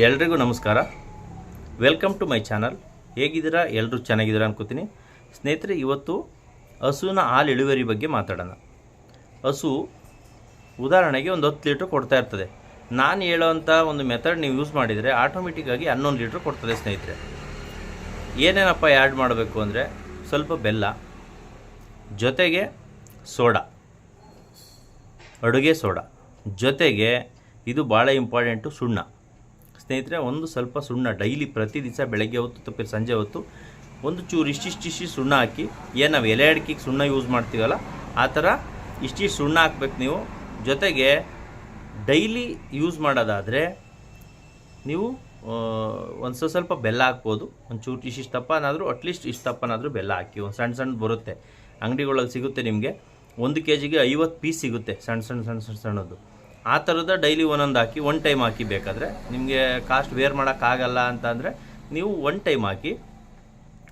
ಎಲ್ರಿಗೂ ನಮಸ್ಕಾರ. Welcome to my channel ಹೇಗಿದ್ದೀರಾ? ಎಲ್ಲರೂ ಚೆನ್ನಾಗಿದ್ದೀರಾ ಅನ್ಕೋತೀನಿ. ಸ್ನೇಹಿತರೆ, ಇವತ್ತು ಹಸುವಿನ ಹಾಲು ಇಳುವರಿ ಬಗ್ಗೆ ಮಾತಾಡೋಣ. ಹಸು ಉದಾಹರಣೆಗೆ ಒಂದು ಹತ್ತು ಲೀಟ್ರ್ ಕೊಡ್ತಾ ಇರ್ತದೆ. ನಾನು ಹೇಳೋವಂಥ ಒಂದು ಮೆಥಡ್ ನೀವು ಯೂಸ್ ಮಾಡಿದರೆ ಆಟೋಮೆಟಿಕ್ಕಾಗಿ ಹನ್ನೊಂದು ಲೀಟ್ರ್ ಕೊಡ್ತದೆ ಸ್ನೇಹಿತರೆ. ಏನೇನಪ್ಪ ಆ್ಯಡ್ ಮಾಡಬೇಕು ಅಂದರೆ ಸ್ವಲ್ಪ ಬೆಲ್ಲ, ಜೊತೆಗೆ ಸೋಡಾ, ಅಡುಗೆ ಸೋಡಾ, ಜೊತೆಗೆ ಇದು ಭಾಳ ಇಂಪಾರ್ಟೆಂಟು ಸುಣ್ಣ. ಸ್ನೇಹಿತರೆ, ಒಂದು ಸ್ವಲ್ಪ ಸುಣ್ಣ, ಡೈಲಿ ಪ್ರತಿ ದಿವಸ ಬೆಳಗ್ಗೆ ಹೊತ್ತು ತಪ್ಪಿ ಸಂಜೆ ಹೊತ್ತು ಒಂದು ಚೂರು ಇಷ್ಟಿಷ್ಟಿಷ್ಟು ಸುಣ್ಣ ಹಾಕಿ, ಏನು ನಾವು ಎಲೆ ಅಡಿಕೆಗೆ ಸುಣ್ಣ ಯೂಸ್ ಮಾಡ್ತೀವಲ್ಲ, ಆ ಥರ ಇಷ್ಟಿಷ್ಟು ಸುಣ್ಣ ಹಾಕ್ಬೇಕು ನೀವು. ಜೊತೆಗೆ ಡೈಲಿ ಯೂಸ್ ಮಾಡೋದಾದರೆ ನೀವು ಒಂದು ಸ್ವಲ್ಪ ಬೆಲ್ಲ ಹಾಕ್ಬೋದು. ಒಂದು ಚೂರು ಇಷ್ಟಿಷ್ಟು ತಪ್ಪನಾದರೂ ಅಟ್ಲೀಸ್ಟ್ ಇಷ್ಟು ತಪ್ಪನಾದರೂ ಬೆಲ್ಲ ಹಾಕಿ, ಒಂದು ಸಣ್ಣ ಸಣ್ಣ ಬರುತ್ತೆ. ಅಂಗಡಿಗಳಲ್ಲಿ ಸಿಗುತ್ತೆ ನಿಮಗೆ. ಒಂದು ಕೆ ಜಿಗೆ ಐವತ್ತು ಪೀಸ್ ಸಿಗುತ್ತೆ ಸಣ್ಣ ಸಣ್ಣ ಸಣ್ಣ ಸಣ್ಣ ಸಣ್ಣದು ಆ ಥರದ ಡೈಲಿ ಒಂದೊಂದು ಹಾಕಿ ಒನ್ ಟೈಮ್ ಹಾಕಿ ಬೇಕಾದರೆ ನಿಮಗೆ ಕಾಸ್ಟ್ ವೇರ್ ಮಾಡೋಕ್ಕಾಗಲ್ಲ ಅಂತಂದರೆ ನೀವು ಒನ್ ಟೈಮ್ ಹಾಕಿ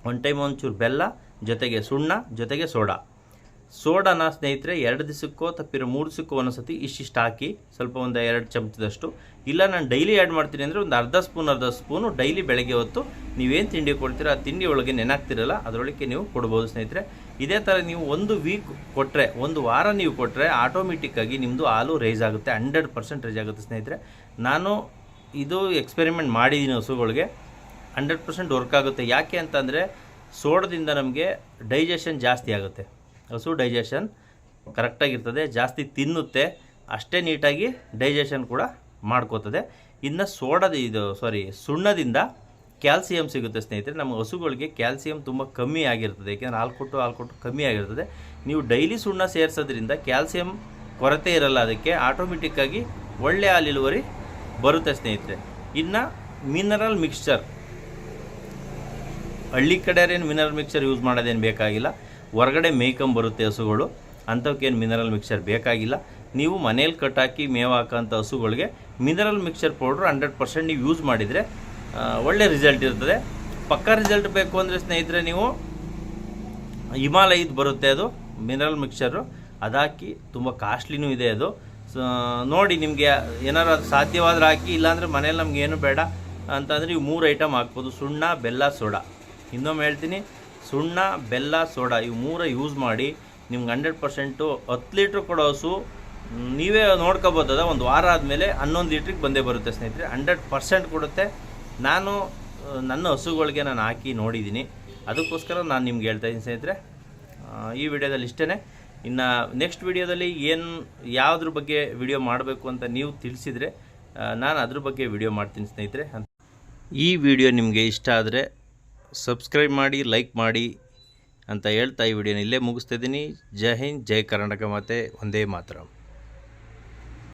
ಒನ್ ಟೈಮ್ ಒಂಚೂರು ಬೆಲ್ಲ, ಜೊತೆಗೆ ಸುಣ್ಣ, ಜೊತೆಗೆ ಸೋಡಾ ಸೋಡಾನ ಸ್ನೇಹಿತರೆ, ಎರಡು ದಿವಸಕ್ಕೋ ತಪ್ಪಿರೋ ಮೂರು ದಿವಸಕ್ಕೋ ಒಂದೊಂದ್ಸತಿ ಇಷ್ಟಿಷ್ಟು ಹಾಕಿ ಸ್ವಲ್ಪ ಒಂದು ಎರಡು ಚಮಚದಷ್ಟು. ಇಲ್ಲ, ನಾನು ಡೈಲಿ ಆ್ಯಡ್ ಮಾಡ್ತೀನಿ ಅಂದರೆ ಒಂದು ಅರ್ಧ ಸ್ಪೂನ್ ಅರ್ಧ ಸ್ಪೂನು ಡೈಲಿ ಬೆಳಗ್ಗೆ ಹೊತ್ತು ನೀವೇನು ತಿಂಡಿ ಕೊಡ್ತೀರೋ, ಆ ತಿಂಡಿ ಒಳಗೆ ನೆನಾಗ್ತಿರಲ್ಲ ಅದರೊಳಗೆ ನೀವು ಕೊಡ್ಬೋದು ಸ್ನೇಹಿತರೆ. ಇದೇ ಥರ ನೀವು ಒಂದು ವೀಕ್ ಕೊಟ್ಟರೆ ಒಂದು ವಾರ ನೀವು ಕೊಟ್ಟರೆ ಆಟೋಮೆಟಿಕ್ಕಾಗಿ ನಿಮ್ಮದು ಹಾಲು ರೈಸ್ ಆಗುತ್ತೆ ಹಂಡ್ರೆಡ್ ಪರ್ಸೆಂಟ್ ರೈಸ್ ಆಗುತ್ತೆ ಸ್ನೇಹಿತರೆ. ನಾನು ಇದು ಎಕ್ಸ್ಪೆರಿಮೆಂಟ್ ಮಾಡಿದ್ದೀನಿ ಹಸುಗಳಿಗೆ ಹಂಡ್ರೆಡ್ ಪರ್ಸೆಂಟ್ ವರ್ಕ್ ಆಗುತ್ತೆ. ಯಾಕೆ ಅಂತಂದರೆ ಸೋಡದಿಂದ ನಮಗೆ ಡೈಜೆಷನ್ ಜಾಸ್ತಿ ಆಗುತ್ತೆ. ಹಸು ಡೈಜೆಷನ್ ಕರೆಕ್ಟಾಗಿರ್ತದೆ, ಜಾಸ್ತಿ ತಿನ್ನುತ್ತೆ, ಅಷ್ಟೇ ನೀಟಾಗಿ ಡೈಜೆಷನ್ ಕೂಡ ಮಾಡ್ಕೋತದೆ. ಇನ್ನು ಸೋಡದ ಇದು ಸಾರಿ ಸುಣ್ಣದಿಂದ ಕ್ಯಾಲ್ಸಿಯಂ ಸಿಗುತ್ತೆ ಸ್ನೇಹಿತರೆ. ನಮ್ಮ ಹಸುಗಳಿಗೆ ಕ್ಯಾಲ್ಸಿಯಂ ತುಂಬ ಕಮ್ಮಿ ಆಗಿರ್ತದೆ. ಏಕೆಂದರೆ ಹಾಲು ಕೊಟ್ಟು ಹಾಲು ಕೊಟ್ಟು ಕಮ್ಮಿ ಆಗಿರ್ತದೆ. ನೀವು ಡೈಲಿ ಸುಣ್ಣ ಸೇರಿಸೋದ್ರಿಂದ ಕ್ಯಾಲ್ಸಿಯಂ ಕೊರತೆ ಇರಲ್ಲ ಅದಕ್ಕೆ ಆಟೋಮೆಟಿಕ್ಕಾಗಿ ಒಳ್ಳೆ ಹಾಲು ಇಳುವರಿ ಬರುತ್ತೆ ಸ್ನೇಹಿತರೆ. ಇನ್ನು ಮಿನರಲ್ ಮಿಕ್ಸ್ಚರ್ ಹಳ್ಳಿ ಕಡೆಯವರೇನು ಮಿನರಲ್ ಮಿಕ್ಸ್ಚರ್ ಯೂಸ್ ಮಾಡೋದೇನು ಬೇಕಾಗಿಲ್ಲ. ಹೊರಗಡೆ ಮೇಯ್ಕೊಂಬರುತ್ತೆ ಹಸುಗಳು, ಅಂಥವಕ್ಕೇನು ಮಿನರಲ್ ಮಿಕ್ಸರ್ ಬೇಕಾಗಿಲ್ಲ. ನೀವು ಮನೇಲಿ ಕಟ್ಟಾಕಿ ಮೇವು ಹಾಕೋಂಥ ಹಸುಗಳಿಗೆ mineral mixer powder hundred percent ನೀವು ಯೂಸ್ ಮಾಡಿದರೆ ಒಳ್ಳೆ ರಿಸಲ್ಟ್ ಇರ್ತದೆ. ಪಕ್ಕಾ ರಿಸಲ್ಟ್ ಬೇಕು ಅಂದರೆ ಸ್ನೇಹಿತರೆ ನೀವು ಹಿಮಾಲಯದ ಬರುತ್ತೆ ಅದು ಮಿನರಲ್ ಮಿಕ್ಸರು ಅದಾಕಿ ತುಂಬ ಕಾಸ್ಟ್ಲಿನೂ ಇದೆ ಅದು. ನೋಡಿ ನಿಮಗೆ ಏನಾರು ಅದು ಸಾಧ್ಯವಾದ್ರೆ ಹಾಕಿ, ಇಲ್ಲಾಂದರೆ ಮನೇಲಿ ನಮ್ಗೆ ಏನು ಬೇಡ ಅಂತಂದರೆ ನೀವು ಮೂರು ಐಟಮ್ ಹಾಕ್ಬೋದು, ಸುಣ್ಣ, ಬೆಲ್ಲ, ಸೋಡಾ. ಇನ್ನೊಮ್ಮೆ ಹೇಳ್ತೀನಿ ಸುಣ್ಣ, ಬೆಲ್ಲ, ಸೋಡಾ ಇವು ಮೂರ ಯೂಸ್ ಮಾಡಿ ನಿಮ್ಗೆ ಹಂಡ್ರೆಡ್ ಪರ್ಸೆಂಟು ಹತ್ತು ಲೀಟ್ರ್ ಕೊಡೋ ಹಸು ನೀವೇ ನೋಡ್ಕೋಬೋದದ ಒಂದು ವಾರ ಆದಮೇಲೆ ಹನ್ನೊಂದು ಲೀಟ್ರಿಗೆ ಬಂದೇ ಬರುತ್ತೆ ಸ್ನೇಹಿತರೆ. ಹಂಡ್ರೆಡ್ ಪರ್ಸೆಂಟ್ ಕೊಡುತ್ತೆ. ನಾನು ನನ್ನ ಹಸುಗಳಿಗೆ ನಾನು ಹಾಕಿ ನೋಡಿದ್ದೀನಿ. ಅದಕ್ಕೋಸ್ಕರ ನಾನು ನಿಮ್ಗೆ ಹೇಳ್ತಾ ಇದ್ದೀನಿ ಸ್ನೇಹಿತರೆ. ಈ ವಿಡಿಯೋದಲ್ಲಿ ಇಷ್ಟೇ ಇನ್ನು ನೆಕ್ಸ್ಟ್ ವಿಡಿಯೋದಲ್ಲಿ ಏನು, ಯಾವುದ್ರ ಬಗ್ಗೆ ವಿಡಿಯೋ ಮಾಡಬೇಕು ಅಂತ ನೀವು ತಿಳಿಸಿದರೆ ನಾನು ಅದ್ರ ಬಗ್ಗೆ ವಿಡಿಯೋ ಮಾಡ್ತೀನಿ ಸ್ನೇಹಿತರೆ. ಈ ವಿಡಿಯೋ ನಿಮಗೆ ಇಷ್ಟ ಆದರೆ ಸಬ್ಸ್ಕ್ರೈಬ್ ಮಾಡಿ, ಲೈಕ್ ಮಾಡಿ ಅಂತ ಹೇಳ್ತಾ ಈ ವಿಡಿಯೋನ ಇಲ್ಲೇ ಮುಗಿಸ್ತಿದ್ದೀನಿ ಜೈ ಹಿಂದ್, ಜೈ ಕರ್ನಾಟಕ ಮಾತೆ, ಒಂದೇ ಮಾತರಂ.